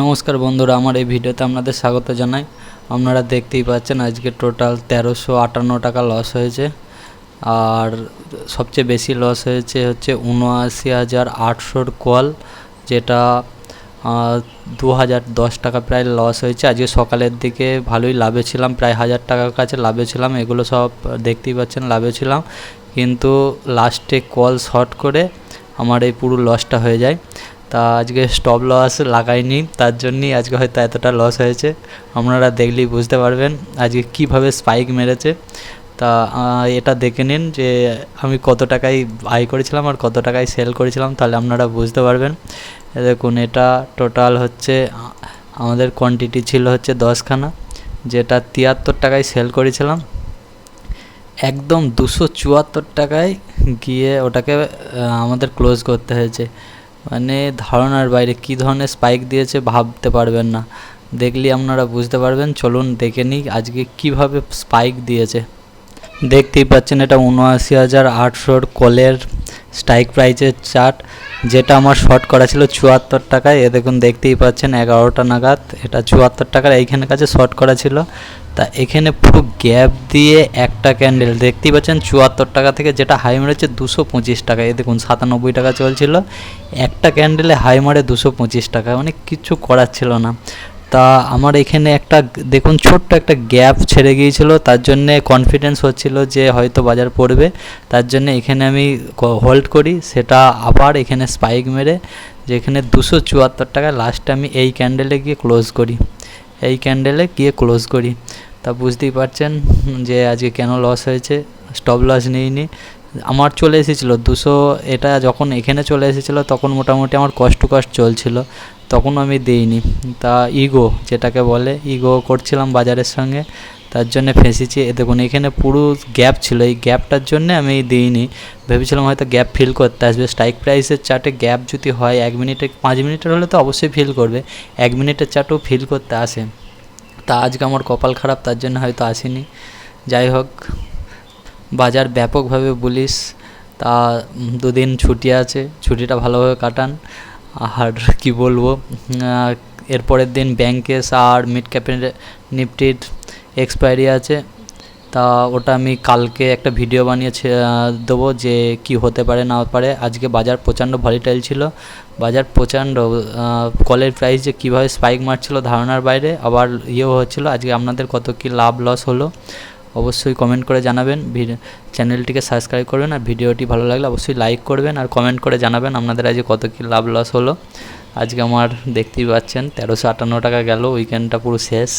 নমস্কার বন্ধুরা, আমার এই ভিডিওতে আপনাদের স্বাগত জানাই। আপনারা দেখতেই পাচ্ছেন আজকে টোটাল তেরোশো আটান্ন টাকা লস হয়েছে। আর সবচেয়ে বেশি লস হয়েছে হচ্ছে উনআশি হাজার আটশোর কল যেটা দু হাজার দশ টাকা প্রায় লস হয়েছে। আজকে সকালের দিকে ভালোই লাভে ছিলাম, প্রায় হাজার টাকার কাছে লাভে ছিলাম, এগুলো সব দেখতেই পাচ্ছেন লাভে ছিলাম। কিন্তু লাস্টে কল শর্ট করে আমার এই পুরো লসটা হয়ে যায়। তা আজকে স্টপ লস লাগাইনি, তার জন্যই আজকে হয়তো এতটা লস হয়েছে। আপনারা দেখলেই বুঝতে পারবেন আজকে কীভাবে স্পাইক মেরেছে। তা এটা দেখে নিন যে আমি কত টাকায় বাই করেছিলাম আর কত টাকায় সেল করেছিলাম, তাহলে আপনারা বুঝতে পারবেন। দেখুন, এটা টোটাল হচ্ছে, আমাদের কোয়ান্টিটি ছিল হচ্ছে দশখানা, যেটা তিয়াত্তর টাকায় সেল করেছিলাম। একদম দুশো চুয়াত্তর টাকায় গিয়ে ওটাকে আমাদের ক্লোজ করতে হয়েছে। মানে ধারণার বাইরে কী ধরনের স্পাইক দিয়েছে ভাবতে পারবেন না। দেখলে আপনারা বুঝতে পারবেন। চলুন দেখে নিই আজকে কীভাবে স্পাইক দিয়েছে। দেখতেই পাচ্ছেন এটা উনআশি হাজার আটশোর কলের স্ট্রাইক প্রাইসের চার্ট, যেটা আমার শর্ট করা ছিল চুয়াত্তর টাকায়। এ দেখুন, দেখতেই পাচ্ছেন, এগারোটা নাগাদ। এটা চুয়াত্তর টাকার এইখানে কাছে শর্ট করা ছিল। তা এখানে পুরো গ্যাপ দিয়ে একটা ক্যান্ডেল। দেখতেই পাচ্ছেন, চুয়াত্তর টাকা থেকে যেটা হাই মেরেছে দুশো পঁচিশ টাকা। এ দেখুন, সাতানব্বই টাকা চলছিল। একটা ক্যান্ডেলে হাই মারে দুশো পঁচিশ টাকা। মানে কিছু করার ছিল না। তা আমার এখানে একটা দেখুন ছোট্ট একটা গ্যাপ ছেড়ে গিয়েছিল, তার জন্যে কনফিডেন্স হচ্ছিল যে হয়তো বাজার পড়বে, তার জন্য এখানে আমি হোল্ড করি, সেটা আবার এখানে স্পাইক মেরে, যেখানে দুশো চুয়াত্তর টাকা লাস্টে আমি এই ক্যান্ডেলে গিয়ে ক্লোজ করি, এই ক্যান্ডেলে গিয়ে ক্লোজ করি। তা বুঝতেই পারছেন যে আজকে কেন লস হয়েছে স্টপ লস নিইনি আমার চলে এসেছিল, দুশো এটা যখন এখানে চলে এসেছিল তখন মোটামুটি আমার কষ্ট কষ্ট চলছিল তখন আমি দিইনি। তা ইগো যেটাকে বলে, ইগো করছিলাম বাজারের সঙ্গে, তার জন্য ফেঁসেছি। এ দেখুন, এখানে পুরো গ্যাপ ছিল, এই গ্যাপটার জন্য আমি দিইনি। ভেবেছিলাম হয়তো গ্যাপ ফিল করতে আসবে। স্ট্রাইক প্রাইসের চার্টে গ্যাপ যদি হয়, এক মিনিটে, পাঁচ মিনিটের হলে তো অবশ্যই ফিল করবে। এক মিনিটের চার্টেও ফিল করতে আসে। তা আজকে আমার কপাল খারাপ, তার জন্য হয়তো আসেনি। যাই হোক বাজার ব্যাপকভাবে বলিস, তা দুদিন ছুটি আছে, ছুটিটা ভালোভাবে কাটান। আর কি বলব এরপরের দিন ব্যাংকেস আর মিড ক্যাপের নিফটির এক্সপায়ারি আছে। তা, ওটা আমি কালকে একটা ভিডিও বানিয়েছে দেবো যে কি হতে পারে, না পারে। আজকে বাজার প্রচণ্ড ভলিটাইল ছিল। বাজার প্রচণ্ড কলের প্রাইস যে কীভাবে স্পাইক মারছিল ধারণার বাইরে, আবার ইয়েও হচ্ছিল। আজকে আপনাদের কত কী লাভ লস হলো। অবশ্যই কমেন্ট করে জানাবেন। চ্যানেলটিকে সাবস্ক্রাইব করবেন আর ভিডিওটি ভালো লাগলে অবশ্যই লাইক করবেন আর কমেন্ট করে জানাবেন আপনাদের আজকে কত কী লাভ লস হলো। আজকে আমার দেখতেই পাচ্ছেন, তেরোশো আটান্ন টাকা গেল উইকেন্ডটা পুরো শেষ।